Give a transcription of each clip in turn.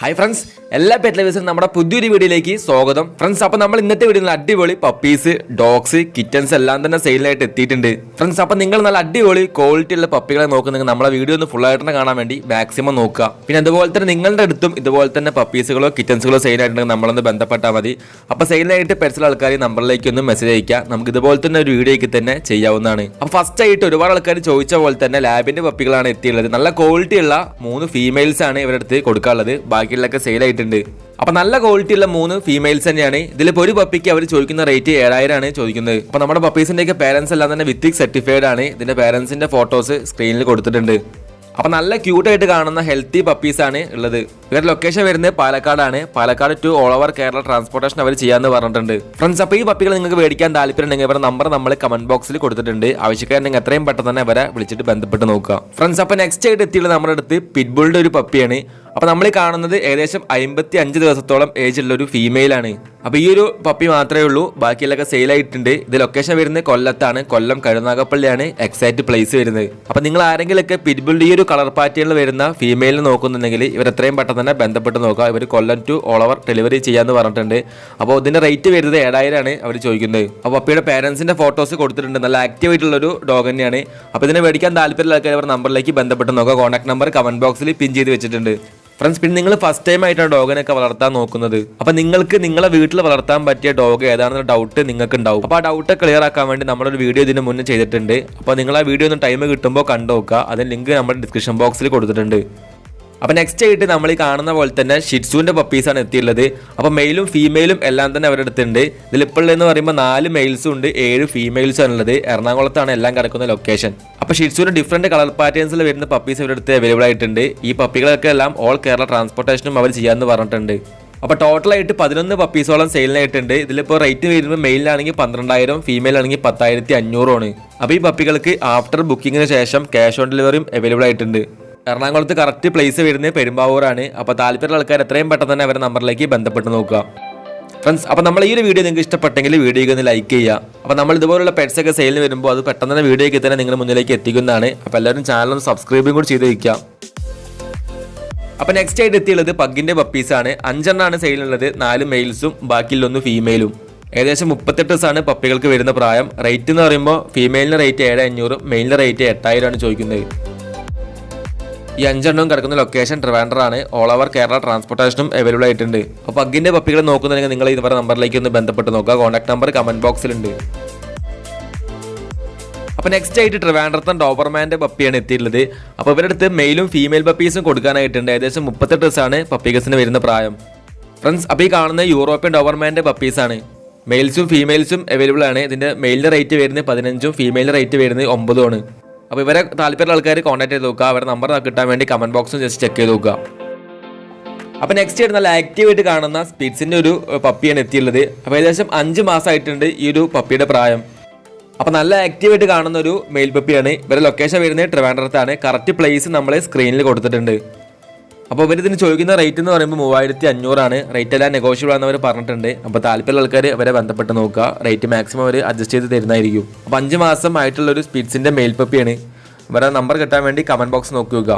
Hi friends എല്ലാ pet ലവേഴ്സും നമ്മുടെ പുതിയൊരു വീഡിയോയിലേക്ക് സ്വാഗതം. ഫ്രണ്ട്സ് അപ്പോൾ നമ്മൾ ഇന്നത്തെ വീഡിയോ വീഡിയോയിൽ അടിപൊളി പപ്പീസ് ഡോഗ്സ് കിറ്റൻസ് എല്ലാം തന്നെ സെയിലായിട്ട് എത്തിയിട്ടുണ്ട്. ഫ്രണ്ട്സ് അപ്പോൾ നിങ്ങൾ നല്ല അടിപൊളി ക്വാളിറ്റി ഉള്ള പപ്പികളെ നോക്കുന്നെങ്കിൽ നമ്മളെ വീഡിയോ ഒന്ന് ഫുൾ ആയിട്ട് തന്നെ കാണാൻ വേണ്ടി മാക്സിമം നോക്കുക. പിന്നെ അതുപോലെ തന്നെ നിങ്ങളുടെ അടുത്തും ഇതുപോലെ തന്നെ പപ്പീസുകളോ കിറ്റൻസുകളോ സെയിലായിട്ടുണ്ടെങ്കിൽ നമ്മളൊന്ന് ബന്ധപ്പെട്ടാൽ മതി. അപ്പോൾ സെയിലായിട്ട് പെറ്റ്സിലെ ആൾക്കാർ ഈ നമ്പറിലേക്ക് ഒന്ന് മെസ്സേജ് അയക്കുക നമുക്ക് ഇതുപോലെ തന്നെ ഒരു വീഡിയോയ്ക്ക് തന്നെ ചെയ്യാവുന്നതാണ്. അപ്പോൾ ഫസ്റ്റ് ആയിട്ട് ഒരുപാട് ആൾക്കാർ ചോദിച്ച പോലെ തന്നെ ലാബിന്റെ പപ്പികളാണ് എത്തിയുള്ളത്. നല്ല ക്വാളിറ്റി ഉള്ള മൂന്ന് ഫീമെയിൽസ് ആണ് ഇവരുടെ അടുത്ത് കൊടുക്കാനുള്ളത്. ബാക്കിയുള്ളതൊക്കെ സെയിൽ ആയിട്ടുണ്ട്. അപ്പൊ നല്ല ക്വാളിറ്റി ഉള്ള മൂന്ന് ഫീമെയിൽസ് തന്നെയാണ്. ഇതിലിപ്പോ ഒരു പപ്പിക്ക് അവർ ചോദിക്കുന്ന റേറ്റ് ഏഴായിരം ആണ് ചോദിക്കുന്നത്. അപ്പൊ നമ്മുടെ പപ്പീസിന്റെ ഒക്കെ പേരൻസ് എല്ലാം തന്നെ വിത്തിക് സർട്ടിഫൈഡ് ആണ്. ഇതിന്റെ പേരൻസിന്റെ ഫോട്ടോസ് സ്ക്രീനിൽ കൊടുത്തിട്ടുണ്ട്. അപ്പൊ നല്ല ക്യൂട്ട് ആയിട്ട് കാണുന്ന ഹെൽത്തി പപ്പീസ് ആണ് ഉള്ളത്. ഇവരുടെ ലൊക്കേഷൻ വരുന്നത് പാലക്കാടാണ്. Palakkad to all over Kerala transportation അവർ ചെയ്യാന്ന് പറഞ്ഞിട്ടുണ്ട്. ഫ്രണ്ട്സ് അപ്പോൾ ഈ പപ്പികൾ നിങ്ങൾക്ക് മേടിക്കാൻ താല്പര്യമുണ്ടെങ്കിൽ ഇവരുടെ നമ്പർ നമ്മൾ കമന്റ് ബോക്സിൽ കൊടുത്തിട്ടുണ്ട്. ആവശ്യക്കാരുണ്ടെങ്കിൽ എത്രയും പെട്ടെന്ന് തന്നെ അവരെ വിളിച്ചിട്ട് ബന്ധപ്പെട്ട് നോക്കുക. ഫ്രണ്ട്സ് അപ്പോൾ നെക്സ്റ്റ് ആയിട്ട് എത്തിയുള്ള നമ്മുടെ അടുത്ത് പിറ്റ്ബുളിന്റെ ഒരു പപ്പിയാണ് അപ്പോൾ നമ്മൾ കാണുന്നത് ഏകദേശം അമ്പത്തി അഞ്ച് ദിവസത്തോളം ഏജ് ഉള്ള ഒരു ഫീമെയിലാണ് അപ്പോൾ ഈ ഒരു പപ്പി മാത്രമേ ഉള്ളൂ. ബാക്കിയുള്ളൊക്കെ സെയിൽ ആയിട്ടുണ്ട്. ഇത് ലൊക്കേഷൻ വരുന്നത് കൊല്ലത്താണ്. കൊല്ലം കരുനാഗപ്പള്ളിയാണ് എക്സാക്ട് പ്ലേസ് വരുന്നത്. അപ്പോൾ നിങ്ങൾ ആരെങ്കിലുമൊക്കെ പിറ്റ്ബുളിന്റെ ഈ ഒരു കളർ പാറ്റേണിൽ വരുന്ന ഫീമെയിലിന് നോക്കുന്നുണ്ടെങ്കിൽ ഇവർ എത്രയും പെട്ടെന്ന് തന്നെ ബന്ധപ്പെട്ട് നോക്കുക. ഇവർ Kollam to all over delivery ചെയ്യാമെന്ന് പറഞ്ഞിട്ടുണ്ട്. അപ്പോൾ ഇതിന്റെ റേറ്റ് വരുന്നത് ഏഴായിരം ആണ് അവർ ചോദിക്കുന്നത്. അപ്പോൾ പപ്പിയുടെ പേരൻസിന്റെ ഫോട്ടോസ് കൊടുത്തിട്ടുണ്ട്. നല്ല ആക്റ്റീവ് ആയിട്ടുള്ളൊരു ഡോഗ് തന്നെയാണ്. അപ്പോൾ ഇതിനെ മേടിക്കാൻ താല്പര്യമുള്ള ആൾക്കാർ അവർ നമ്പറിലേക്ക് ബന്ധപ്പെട്ട് നോക്കുക. കോൺടാക്ട് നമ്പർ കമന്റ് ബോക്സിൽ പിൻ ചെയ്ത് വെച്ചിട്ടുണ്ട്. ഫ്രണ്ട്സ് പിന്നെ നിങ്ങൾ ഫസ്റ്റ് ടൈം ആയിട്ടാണ് ഡോഗിനൊക്കെ വളർത്താൻ നോക്കുന്നത്. അപ്പൊ നിങ്ങൾക്ക് നിങ്ങളെ വീട്ടിൽ വളർത്താൻ പറ്റിയ ഡോഗ് ഏതാണെന്ന ഡൗട്ട് നിങ്ങൾക്ക് ഉണ്ടാവും അപ്പൊ ആ ഡൗട്ട് ക്ലിയർ ആക്കാൻ വേണ്ടി നമ്മളൊരു വീഡിയോ ഇതിന് മുന്നേ ചെയ്തിട്ടുണ്ട്. അപ്പൊ നിങ്ങൾ ആ വീഡിയോ ഒന്ന് ടൈം കിട്ടുമ്പോൾ കണ്ടു നോക്കുക അതിന് ലിങ്ക് നമ്മുടെ ഡിസ്ക്രിപ്ഷൻ ബോക്സിൽ കൊടുത്തിട്ടുണ്ട്. അപ്പൊ നെക്സ്റ്റ് ആയിട്ട് നമ്മൾ ഈ കാണുന്ന പോലെ തന്നെ ഷിറ്റ്സുവിന്റെ പപ്പീസാണ് എത്തിയുള്ളത് അപ്പോൾ മെയിലും ഫീമെയിലും എല്ലാം തന്നെ അവരുടെ അടുത്തുണ്ട്. എന്ന് പറയുമ്പോൾ നാല് മെയിൽസും ഉണ്ട് ഏഴ് ഫീമെയിൽസും ആണുള്ളത് എറണാകുളത്താണ് എല്ലാം കിടക്കുന്ന ലൊക്കേഷൻ അപ്പോൾ ഷിറ്റ്സുവിന്റെ ഡിഫറെന്റ് കളർ പാറ്റേൺസിൽ വരുന്ന പപ്പീസ് ഇവരുടെ അടുത്ത് അവൈലബിൾ ആയിട്ടുണ്ട്. ഈ പപ്പികളൊക്കെ എല്ലാം ഓൾ കേരള ട്രാൻസ്പോർട്ടേഷനും അവർ ചെയ്യാമെന്ന് പറഞ്ഞിട്ടുണ്ട്. അപ്പോൾ ടോട്ടലായിട്ട് പതിനൊന്ന് പപ്പീസോളം സെയിലിനായിട്ടുണ്ട് ഇതിലിപ്പോൾ റേറ്റ് വരുമ്പോൾ മെയിലാണെങ്കിൽ പന്ത്രണ്ടായിരം ഫീമെയിൽ ആണെങ്കിൽ പത്തായിരത്തി അഞ്ഞൂറുമാണ് അപ്പോൾ ഈ പപ്പികൾക്ക് ആഫ്റ്റർ ബുക്കിങ്ങിന് ശേഷം ക്യാഷ് ഓൺ ഡെലിവറിയും അവൈലബിൾ ആയിട്ടുണ്ട്. എറണാകുളത്ത് കറക്റ്റ് പ്ലേസ് വരുന്നത് പെരുമ്പാവൂരാണ്. അപ്പോൾ താല്പര്യമുള്ള ആൾക്കാർ എത്രയും പെട്ടെന്ന് തന്നെ അവരുടെ നമ്പറിലേക്ക് ബന്ധപ്പെട്ട് നോക്കുക. ഫ്രണ്ട്സ് അപ്പോൾ നമ്മൾ ഈ ഒരു വീഡിയോ നിങ്ങൾക്ക് ഇഷ്ടപ്പെട്ടെങ്കിൽ വീഡിയോയ്ക്ക് ഒന്ന് ലൈക്ക് ചെയ്യുക. അപ്പോൾ നമ്മൾ ഇതുപോലുള്ള പെറ്റ്സ് ഒക്കെ സെയിലിന് വരുമ്പോൾ അത് പെട്ടെന്ന് തന്നെ വീഡിയോയ്ക്ക് തന്നെ നിങ്ങളുടെ മുന്നിലേക്ക് എത്തിക്കുന്നതാണ്. അപ്പോൾ എല്ലാവരും ഒന്ന് സബ്സ്ക്രൈബും കൂടി ചെയ്ത് വയ്ക്കുക അപ്പോൾ നെക്സ്റ്റ് ആയിട്ട് എത്തിയുള്ളത് പഗ്ഗിന്റെ പപ്പീസാണ് അഞ്ചെണ്ണാണ് സെയിലുള്ളത് നാല് മെയിൽസും ബാക്കിയുള്ളൊന്ന് ഫീമെയിലും ഏകദേശം മുപ്പത്തെട്ട് ദിവസമാണ് പപ്പികൾക്ക് വരുന്ന പ്രായം. റേറ്റ് എന്ന് പറയുമ്പോൾ ഫീമെയിലിന് റേറ്റ് ഏഴ് അഞ്ഞൂറും മെയിലിന് റേറ്റ് എട്ടായിരമാണ് ചോദിക്കുന്നത്. ഈ അഞ്ചെണ്ണവും കിടക്കുന്ന ലൊക്കേഷൻ ട്രിവാൻഡറാണ് ഓൾ ഓവർ കേരള ട്രാൻസ്പോർട്ടേഷനും അവൈലബിൾ ആയിട്ടുണ്ട്. അപ്പോൾ പഗ്ഗിന്റെ പപ്പികളെ നോക്കുന്നുണ്ടെങ്കിൽ നിങ്ങൾ ഇതുവരെ നമ്പറിലേക്ക് ഒന്ന് ബന്ധപ്പെട്ട് നോക്കുക. കോൺടാക്ട് നമ്പർ കമന്റ് ബോക്സിലുണ്ട് അപ്പോൾ നെക്സ്റ്റ് ആയിട്ട് ട്രിവാൻഡ്രത്തൻ ഡോബർമാന്റെ പപ്പിയാണ് എത്തിയിട്ടുള്ളത്. അപ്പോൾ ഇവരുടെ അടുത്ത് മെയിലും ഫീമെയിൽ പപ്പീസും കൊടുക്കാനായിട്ടുണ്ട്. ഏകദേശം മുപ്പത്തെട്ട് ദിവസമാണ് പപ്പീകസിന് വരുന്ന പ്രായം. ഫ്രണ്ട്സ് അപ്പോൾ ഈ കാണുന്ന യൂറോപ്യൻ ഡോബർമാന്റെ പപ്പീസാണ് മെയിൽസും ഫീമെയിൽസും അവൈലബിൾ ആണ്. ഇതിന്റെ മെയിലിന്റെ റേറ്റ് വരുന്നത് പതിനഞ്ചും ഫീമെയിലിന്റെ റേറ്റ് വരുന്നത് ഒമ്പതുമാണ് അപ്പോൾ ഇവരെ താല്പര്യമുള്ള ആൾക്കാർ കോൺടാക്ട് ചെയ്ത് നോക്കുക. അവരുടെ നമ്പർ കിട്ടാൻ വേണ്ടി കമന്റ് ബോക്സും ജസ്റ്റ് ചെക്ക് ചെയ്ത് നോക്കുക. അപ്പോൾ നെക്സ്റ്റ് ആയിട്ട് നല്ല ആക്റ്റീവായിട്ട് കാണുന്ന സ്പിറ്റ്സിന്റെ ഒരു പപ്പിയാണ് എത്തിയുള്ളത്. അപ്പോൾ ഏകദേശം അഞ്ച് മാസമായിട്ടുണ്ട് ഈ ഒരു പപ്പിയുടെ പ്രായം. അപ്പോൾ നല്ല ആക്റ്റീവായിട്ട് കാണുന്ന ഒരു മെയിൽ പപ്പിയാണ് ഇവരുടെ ലൊക്കേഷൻ വരുന്നത് ട്രിവാൻഡ്രത്താണ്. കറക്റ്റ് പ്ലേസ് നമ്മൾ സ്ക്രീനിൽ കൊടുത്തിട്ടുണ്ട്. അപ്പോൾ ഇവർ ഇതിന് ചോദിക്കുന്ന റേറ്റ് എന്ന് പറയുമ്പോൾ മൂവായിരത്തി അഞ്ഞൂറാണ് റേറ്റ് എല്ലാം നെഗോഷ്യബിൾ ആണെന്ന് അവർ പറഞ്ഞിട്ടുണ്ട്. അപ്പോൾ താല്പര്യമുള്ള ആൾക്കാർ അവരെ ബന്ധപ്പെട്ട് നോക്കുക. റേറ്റ് മാക്സിമം അവർ അഡ്ജസ്റ്റ് ചെയ്ത് തരുന്നതായിരിക്കും. അപ്പോൾ അഞ്ച് മാസം ആയിട്ടുള്ള ഒരു സ്പീഡ്സിന്റെ മേൽപ്പപ്പിയാണ്. പപ്പിയാണ് ഇവരുടെ നമ്പർ കിട്ടാൻ വേണ്ടി കമന്റ് ബോക്സ് നോക്കി നോക്കുക.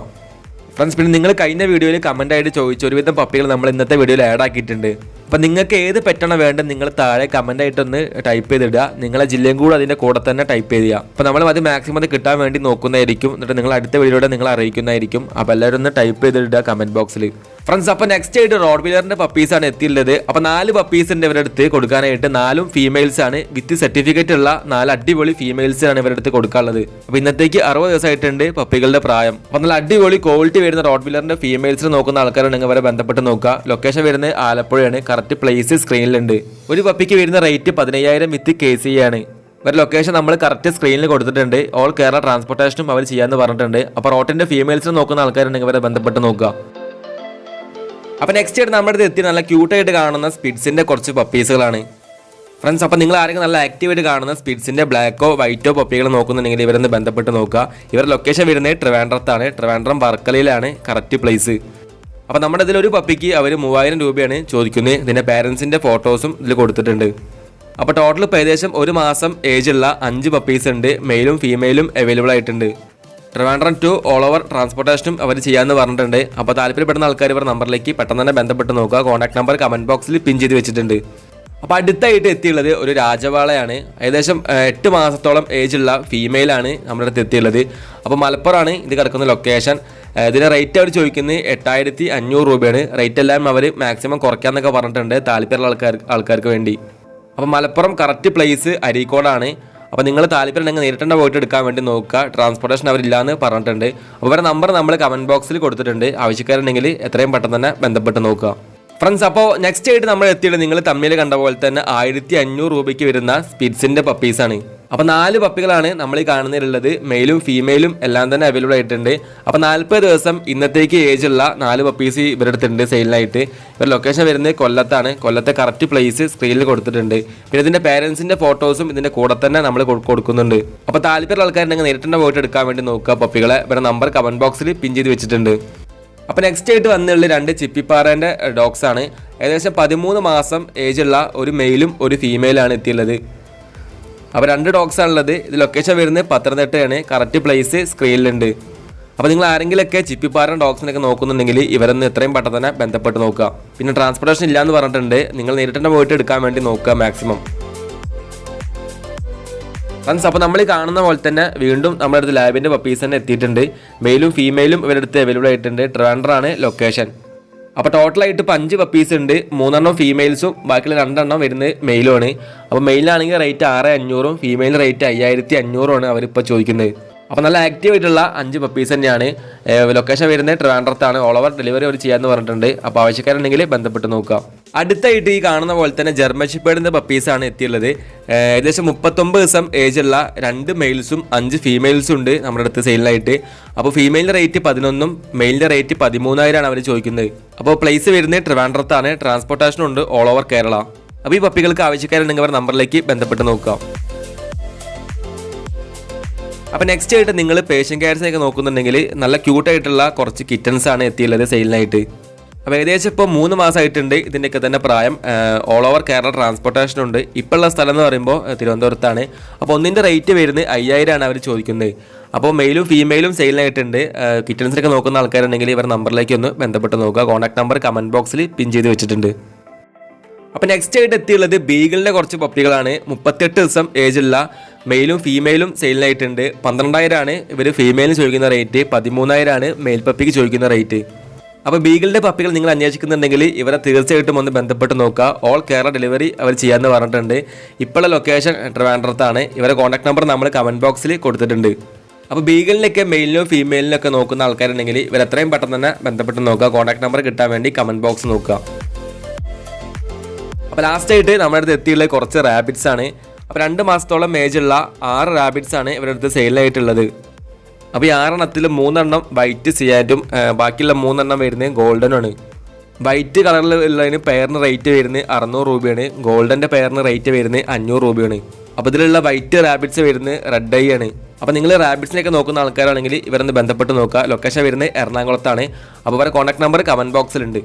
ഫ്രണ്ട്സ് പിന്നെ നിങ്ങൾ കഴിഞ്ഞ വീഡിയോയിൽ കമന്റ് ആയിട്ട് ചോദിച്ചു. ഒരുവിധം പപ്പികൾ നമ്മൾ ഇന്നത്തെ വീഡിയോയിൽ ആഡ് ആക്കിയിട്ടുണ്ട്. അപ്പം നിങ്ങൾക്ക് ഏത് പെറ്റാണ് വേണ്ടത് നിങ്ങൾ താഴെ കമന്റ് ആയിട്ടൊന്ന് ടൈപ്പ് ചെയ്തിടുക. നിങ്ങളെ ജില്ലയും കൂടെ അതിന്റെ കൂടെ തന്നെ ടൈപ്പ് ചെയ്യുക. അപ്പോൾ നമ്മൾ അത് മാക്സിമം അത് കിട്ടാൻ വേണ്ടി നോക്കുന്നതായിരിക്കും. എന്നിട്ട് നിങ്ങൾ അടുത്ത വീഡിയോയുടെ നിങ്ങൾ അറിയിക്കുന്നതായിരിക്കും. അപ്പോൾ എല്ലാവരും ഒന്ന് ടൈപ്പ് ചെയ്തിടുക കമന്റ് ബോക്സിൽ ഫ്രണ്ട്സ് അപ്പോൾ നെക്സ്റ്റ് ആയിട്ട് റോഡ് വീലറിന്റെ പപ്പീസ് ആണ് എത്തിയുള്ളത് അപ്പോൾ നാല് പപ്പീസ് ഉണ്ട് ഇവരുടെ അടുത്ത് കൊടുക്കാനായിട്ട്. നാലും ഫീമെയിൽസ് ആണ്. വിത്ത് സർട്ടിഫിക്കറ്റ് ഉള്ള നാല് അടിപൊളി ഫീമെയിൽസ് ആണ് ഇവരുടെ അടുത്ത് കൊടുക്കാനുള്ളത്. അപ്പോൾ ഇന്നത്തേക്ക് അറുപത് ദിവസമായിട്ടുണ്ട് പപ്പികളുടെ പ്രായം. അപ്പോൾ നല്ല അടിപൊളി ക്വാളിറ്റി വരുന്ന റോഡ് വീലറിന്റെ ഫീമെയിൽസ് നോക്കുന്ന ആൾക്കാരുണ്ടെങ്കിൽ അവരെ ബന്ധപ്പെട്ട് നോക്കുക. ലൊക്കേഷൻ വരുന്നത് ആലപ്പുഴയാണ്. കറക്റ്റ് പ്ലേസ് സ്ക്രീനിലുണ്ട് ഒരു പപ്പിക്ക് വരുന്ന റേറ്റ് പതിനയ്യായിരം വിത്ത് കെ സി ആണ്. ഒരു ലൊക്കേഷൻ നമ്മൾ കറക്റ്റ് സ്ക്രീനിൽ കൊടുത്തിട്ടുണ്ട്. ഓൾ കേരള ട്രാൻസ്പോർട്ടേഷനും അവർ ചെയ്യാന്ന് പറഞ്ഞിട്ടുണ്ട്. അപ്പോൾ റോട്ടിന്റെ ഫീമെയിൽസ് നോക്കുന്ന ആൾക്കാരുണ്ടെങ്കിൽ അവരെ ബന്ധപ്പെട്ട് നോക്കുക. അപ്പോൾ നെക്സ്റ്റ് ആയിട്ട് നമ്മുടെ അടുത്ത് എത്തി നല്ല ക്യൂട്ടായിട്ട് കാണുന്ന സ്പിഡ്സിന്റെ കുറച്ച് പപ്പീസുകളാണ് ഫ്രണ്ട്സ് അപ്പോൾ നിങ്ങൾ ആരെങ്കിലും നല്ല ആക്റ്റീവായിട്ട് കാണുന്ന സ്പിഡ്സിന്റെ ബ്ലാക്കോ വൈറ്റോ പപ്പികൾ നോക്കുന്നുണ്ടെങ്കിൽ ഇവരൊന്ന് ബന്ധപ്പെട്ട് നോക്കുക. ഇവരുടെ ലൊക്കേഷൻ വരുന്നത് ട്രിവാൻഡ്രത്താണ്. ട്രിവാൻഡ്രം വർക്കലയിലാണ് കറക്റ്റ് പ്ലേസ് അപ്പോൾ നമ്മുടെ ഇതിൽ ഒരു പപ്പിക്ക് അവർ മൂവായിരം രൂപയാണ് ചോദിക്കുന്നത്. ഇതിന്റെ പാരൻസിന്റെ ഫോട്ടോസും ഇതിൽ കൊടുത്തിട്ടുണ്ട്. അപ്പോൾ ടോട്ടൽ ഏകദേശം ഒരു മാസം ഏജുള്ള അഞ്ച് പപ്പീസ് ഉണ്ട്. മെയിലും ഫീമെയിലും അവൈലബിൾ ആയിട്ടുണ്ട്. ട്രിവാൻഡ്രം ടു ഓൾ ഓവർ ട്രാൻസ്പോർട്ടേഷനും അവർ ചെയ്യാമെന്ന് പറഞ്ഞിട്ടുണ്ട്. അപ്പോൾ താല്പര്യപ്പെടുന്ന ആൾക്കാർ ഇവർ നമ്പറിലേക്ക് പെട്ടെന്ന് തന്നെ ബന്ധപ്പെട്ട് നോക്കുക. കോൺടാക്ട് നമ്പർ കമന്റ് ബോക്സിൽ പിൻ ചെയ്ത് വെച്ചിട്ടുണ്ട്. അപ്പോൾ അടുത്തായിട്ട് എത്തിയുള്ളത് ഒരു രാജവാളയാണ്. ഏകദേശം എട്ട് മാസത്തോളം ഏജുള്ള ഫീമെയിലാണ് നമ്മുടെ അടുത്ത് എത്തിയുള്ളത്. അപ്പോൾ മലപ്പുറമാണ് ഇത് കിടക്കുന്ന ലൊക്കേഷൻ ഇതിന്റെ റേറ്റ് അവർ ചോദിക്കുന്നത് എട്ടായിരത്തി അഞ്ഞൂറ് രൂപയാണ്. റേറ്റ് എല്ലാം അവർ മാക്സിമം കുറയ്ക്കാമെന്നൊക്കെ പറഞ്ഞിട്ടുണ്ട് താല്പര്യമുള്ള ആൾക്കാർ ആൾക്കാർക്ക് വേണ്ടി. അപ്പോൾ മലപ്പുറം കറക്റ്റ് പ്ലേസ് അരീക്കോടാണ്. അപ്പോൾ നിങ്ങൾ താല്പര്യം ഉണ്ടെങ്കിൽ പോയിട്ട് എടുക്കാൻ വേണ്ടി നോക്കുക. ട്രാൻസ്പോർട്ടേഷൻ അവരില്ലാന്ന് പറഞ്ഞിട്ടുണ്ട്. അപ്പോൾ ഇവരുടെ നമ്പർ നമ്മൾ കമന്റ് ബോക്സിൽ കൊടുത്തിട്ടുണ്ട്. ആവശ്യക്കാരുണ്ടെങ്കിൽ എത്രയും പെട്ടെന്ന് തന്നെ ബന്ധപ്പെട്ട് നോക്കുക. ഫ്രണ്ട്സ് അപ്പോൾ നെക്സ്റ്റ് ആയിട്ട് നമ്മൾ എത്തിയിട്ട് നിങ്ങൾ തമ്മിൽ കണ്ട പോലെ തന്നെ ആയിരത്തി അഞ്ഞൂറ് രൂപയ്ക്ക് വരുന്ന സ്പിറ്റ്സിന്റെ പപ്പീസാണ് അപ്പോൾ നാല് പപ്പികളാണ് നമ്മൾ ഈ കാണുന്നതിലുള്ളത്. മെയിലും ഫീമെയിലും എല്ലാം തന്നെ അവൈലബിൾ ആയിട്ടുണ്ട്. അപ്പോൾ നാൽപ്പത് ദിവസം ഇന്നത്തേക്ക് ഏജ് ഉള്ള നാല് പപ്പീസ് ഇവരുടെ അടുത്തുണ്ട് സെയിലിനായിട്ട് ഇവർ ലൊക്കേഷൻ വരുന്നത് കൊല്ലത്താണ്. കൊല്ലത്തെ കറക്റ്റ് പ്ലേസ് സ്ക്രീനിൽ കൊടുത്തിട്ടുണ്ട്. പിന്നെ ഇതിന്റെ പേരൻസിന്റെ ഫോട്ടോസും ഇതിന്റെ കൂടെ തന്നെ നമ്മൾ കൊടുക്കുന്നുണ്ട്. അപ്പോൾ താല്പര്യമുള്ള ആൾക്കാരുണ്ടെങ്കിൽ നേരിട്ട് തന്നെ പോയിട്ട് എടുക്കാൻ വേണ്ടി നോക്കുക പപ്പികളെ. ഇവരുടെ നമ്പർ കമന്റ് ബോക്സിൽ പിൻ ചെയ്ത് വെച്ചിട്ടുണ്ട്. അപ്പോൾ നെക്സ്റ്റ് ആയിട്ട് വന്നുള്ള രണ്ട് ചിപ്പിപ്പാറേന്റെ ഡോഗ്സ് ആണ്. ഏകദേശം പതിമൂന്ന് മാസം ഏജുള്ള ഒരു മെയിലും ഒരു ഫീമെയിലാണ് എത്തിയുള്ളത് അപ്പോൾ രണ്ട് ഡോഗ്സ് ആണുള്ളത്. ഇത് ലൊക്കേഷൻ വരുന്നത് പത്തനംതിട്ടയാണ്. കറക്റ്റ് പ്ലേസ് സ്ക്രീനിലുണ്ട് അപ്പോൾ നിങ്ങൾ ആരെങ്കിലുമൊക്കെ ചിപ്പിപ്പാറ ഡോഗ്സിനൊക്കെ നോക്കുന്നുണ്ടെങ്കിൽ ഇവരൊന്ന് എത്രയും പെട്ടെന്ന് തന്നെ ബന്ധപ്പെട്ട് നോക്കുക. പിന്നെ ട്രാൻസ്പോർട്ടേഷൻ ഇല്ലാന്ന് പറഞ്ഞിട്ടുണ്ട്. നിങ്ങൾ നേരിട്ട് പോയിട്ട് എടുക്കാൻ വേണ്ടി നോക്കുക മാക്സിമം ഫ്രണ്ട്സ് അപ്പോൾ നമ്മൾ കാണുന്ന പോലെ തന്നെ വീണ്ടും നമ്മുടെ അടുത്ത് ലാബിന്റെ പപ്പീസ് തന്നെ എത്തിയിട്ടുണ്ട്. മെയിലും ഫീമെയിലും ഇവരുടെ അടുത്ത് അവൈലബിൾ ആയിട്ടുണ്ട്. ട്രിവാൻഡ്രാണ് ലൊക്കേഷൻ അപ്പോൾ ടോട്ടലായിട്ട് ഇപ്പോൾ അഞ്ച് പപ്പീസ് ഉണ്ട്. മൂന്നെണ്ണം ഫീമെയിൽസും ബാക്കിയുള്ള രണ്ടെണ്ണം വരുന്നത് മെയിലുമാണ് അപ്പോൾ മെയിലാണെങ്കിൽ റേറ്റ് ആറ് അഞ്ഞൂറും ഫീമെയിൽ റേറ്റ് അയ്യായിരത്തി അഞ്ഞൂറുമാണ് അവരിപ്പോൾ ചോദിക്കുന്നത്. അപ്പോൾ നല്ല ആക്റ്റീവ് ആയിട്ടുള്ള അഞ്ച് പപ്പീസ് തന്നെയാണ്. ലൊക്കേഷൻ വരുന്നത് ട്രിവാൻഡ്രത്താണ്. ഓൾ ഓവർ ഡെലിവറി അവർ ചെയ്യാമെന്ന് പറഞ്ഞിട്ടുണ്ട്. അപ്പോൾ ആവശ്യക്കാരുണ്ടെങ്കിൽ ബന്ധപ്പെട്ട് നോക്കുക അടുത്തായിട്ട് ഈ കാണുന്ന പോലെ തന്നെ ജർമ്മൻ ഷിപ്പേഡിന്റെ പപ്പീസാണ് എത്തിയുള്ളത്. ഏകദേശം മുപ്പത്തൊമ്പത് ദിവസം ഏജുള്ള രണ്ട് മെയിൽസും അഞ്ച് ഫീമെയിൽസും ഉണ്ട് നമ്മുടെ അടുത്ത് സെയിലിനായിട്ട് അപ്പോൾ ഫീമെയിലിന്റെ റേറ്റ് പതിനൊന്നും മെയിലിന്റെ റേറ്റ് പതിമൂന്നായിരമാണ് അവർ ചോദിക്കുന്നത്. അപ്പോൾ പ്ലേസ് വരുന്നത് ട്രിവാൻഡ്രത്താണ്. ട്രാൻസ്പോർട്ടേഷൻ ഉണ്ട് ഓൾ ഓവർ കേരള. അപ്പോൾ ഈ പപ്പികൾക്ക് ആവശ്യക്കാരുണ്ടെങ്കിൽ അവർ നമ്പറിലേക്ക് ബന്ധപ്പെട്ട് നോക്കാം. അപ്പോൾ നെക്സ്റ്റ് ആയിട്ട് നിങ്ങൾ പേഷ്യൻ കെയർസിനൊക്കെ നോക്കുന്നുണ്ടെങ്കിൽ നല്ല ക്യൂട്ടായിട്ടുള്ള കുറച്ച് കിറ്റൻസ് ആണ് എത്തിയുള്ളത് സെയിലിനായിട്ട് അപ്പോൾ ഏകദേശം ഇപ്പോൾ മൂന്ന് മാസമായിട്ടുണ്ട് ഇതിന്റെയൊക്കെ തന്നെ പ്രായം. ഓൾ ഓവർ കേരള ട്രാൻസ്പോർട്ടേഷൻ ഉണ്ട്. ഇപ്പോൾ ഉള്ള സ്ഥലം എന്ന് പറയുമ്പോൾ തിരുവനന്തപുരത്താണ്. അപ്പോൾ ഒന്നിന്റെ റേറ്റ് വരുന്നത് അയ്യായിരമാണ് അവർ ചോദിക്കുന്നത്. അപ്പോൾ മെയിലും ഫീമെയിലും സെയിലിനായിട്ടുണ്ട് കിറ്റൻസിനൊക്കെ നോക്കുന്ന ആൾക്കാരുണ്ടെങ്കിൽ ഇവരുടെ നമ്പറിലേക്ക് ഒന്ന് ബന്ധപ്പെട്ട് നോക്കുക. കോൺടാക്ട് നമ്പർ കമന്റ് ബോക്സിൽ പിൻ ചെയ്ത് വെച്ചിട്ടുണ്ട്. അപ്പോൾ നെക്സ്റ്റ് ആയിട്ട് എത്തിയുള്ളത് ബീഗിളിന്റെ കുറച്ച് പപ്പികളാണ് മുപ്പത്തെട്ട് ദിവസം ഏജുള്ള മെയിലും ഫീമെയിലും സെയിലിനായിട്ടുണ്ട് പന്ത്രണ്ടായിരമാണ് ഇവർ ഫീമെയിലിന് ചോദിക്കുന്ന റേറ്റ് പതിമൂന്നായിരമാണ് മെയിൽ പപ്പിക്ക് ചോദിക്കുന്ന റേറ്റ് അപ്പോൾ ബീഗിളിന്റെ പപ്പികൾ നിങ്ങൾ അന്വേഷിക്കുന്നുണ്ടെങ്കിൽ ഇവരെ തീർച്ചയായിട്ടും ഒന്ന് ബന്ധപ്പെട്ട് നോക്കുക. ഓൾ കേരള ഡെലിവറി അവർ ചെയ്യാമെന്ന് പറഞ്ഞിട്ടുണ്ട്. ഇപ്പോഴുള്ള ലൊക്കേഷൻ ട്രിവാൻഡ്രത്താണ്. ഇവരെ കോൺടാക്ട് നമ്പർ നമ്മൾ കമന്റ് ബോക്സിൽ കൊടുത്തിട്ടുണ്ട്. അപ്പോൾ ബീഗലിനൊക്കെ മെയിലിനോ ഫീമെയിലിനോ ഒക്കെ നോക്കുന്ന ആൾക്കാരുണ്ടെങ്കിൽ ഇവർ എത്രയും പെട്ടെന്ന് തന്നെ ബന്ധപ്പെട്ട് നോക്കുക. കോൺടാക്ട് നമ്പർ കിട്ടാൻ വേണ്ടി കമന്റ് ബോക്സ് നോക്കുക. അപ്പോൾ ലാസ്റ്റ് ആയിട്ട് നമ്മുടെ അടുത്ത് എത്തിയുള്ള കുറച്ച് റാബിറ്റ്സ് ആണ്. അപ്പോൾ രണ്ട് മാസത്തോളം ഏജുള്ള ആറ് റാബിറ്റ്സ് ആണ് ഇവരുടെ അടുത്ത് സെയിലായിട്ടുള്ളത് അപ്പോൾ ഈ ആറെണ്ണത്തിൽ മൂന്നെണ്ണം വൈറ്റ് സിയാന്റും ബാക്കിയുള്ള മൂന്നെണ്ണം വരുന്നത് ഗോൾഡനാണ് വൈറ്റ് കളറിൽ ഉള്ളതിന് പെയറിന് റേറ്റ് വരുന്നത് അറുന്നൂറ് രൂപയാണ്. ഗോൾഡന്റെ പെയറിന് റേറ്റ് വരുന്നത് അഞ്ഞൂറ് രൂപയാണ്. അപ്പോൾ ഇതിലുള്ള വൈറ്റ് റാബിറ്റ്സ് വരുന്നത് റെഡ് ഐ ആണ്. അപ്പോൾ നിങ്ങൾ റാബിറ്റ്സിനെയൊക്കെ നോക്കുന്ന ആൾക്കാരാണെങ്കിൽ ഇവരൊന്ന് ബന്ധപ്പെട്ട് നോക്കുക. ലൊക്കേഷൻ വരുന്നത് എറണാകുളത്താണ്. അപ്പോൾ ഇവരുടെ കോൺടാക്ട് നമ്പർ കമന്റ് ബോക്സിലുണ്ട്